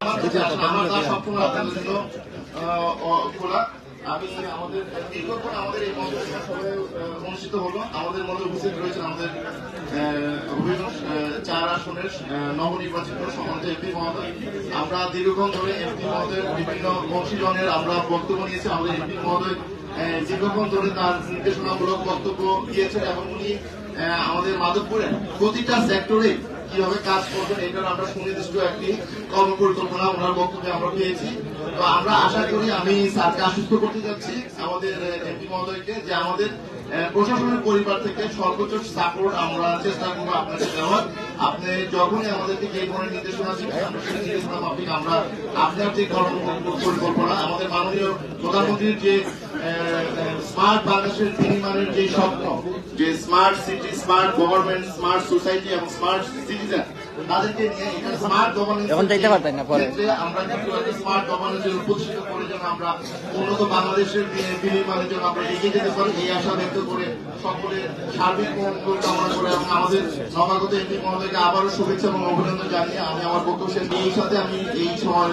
আমাদের অনুষ্ঠিত হলো আমাদের আমাদের চার আসনের এমপি আমরা দীর্ঘক্ষণ ধরে এমপি মহোদয়ের বিভিন্ন বংশীজনের আমরা বক্তব্য নিয়েছি আমাদের এমপি মহোদয় দীর্ঘক্ষণ ধরে তার নির্দেশনামূলক বক্তব্য দিয়েছেন এবং উনি আমাদের মাধবপুরের প্রতিটা সেক্টরে কীভাবে কাজ করবেন এটার আমরা সুনির্দিষ্ট একটি কর্মপরিকল্পনা ওনার বক্তব্যে আমরা পেয়েছি। তো আমরা আশা করি আমি স্যারকে আশ্বস্ত করতে যাচ্ছি, আমাদের এমপি মহোদয়কে, যে আমাদের প্রশাসনের পরিবার থেকে সর্বোচ্চ সাপোর্ট আমরা চেষ্টা করব আপনাকে দেওয়ার। আপনি যখনই আমাদেরকে যে ধরনের নির্দেশনা দিবেন নির্দেশনা মাফিক আমরা আপনার যে পরিকল্পনা আমাদের মাননীয় প্রধানমন্ত্রীর যে স্মার্ট বাংলাদেশের বিনির্মাণের যে স্বপ্ন, যে smart city smart government smart society এবং স্মার্ট সিটিজেন তাদেরকে নিয়ে এখানে স্মার্ট গভর্নেন্স এখন যাইতে পারতেন না পরে। আমরা কিন্তু স্মার্ট গভর্নেন্সের প্রতিষ্ঠিত করে যেন আমরা উন্নত বাংলাদেশের বি- বিনির্মাণের জন্য আমরা এগিয়ে যেতে পারি এই আশা ব্যক্ত করে সকলের সার্বিক মঙ্গল কামনা করে এবং আমাদের নবাগত এমপি মহোদয়কে আবারও শুভেচ্ছা এবং অভিনন্দন জানিয়ে আমি আমার বক্তব্য শেষ এই সাথে আমি এই সময়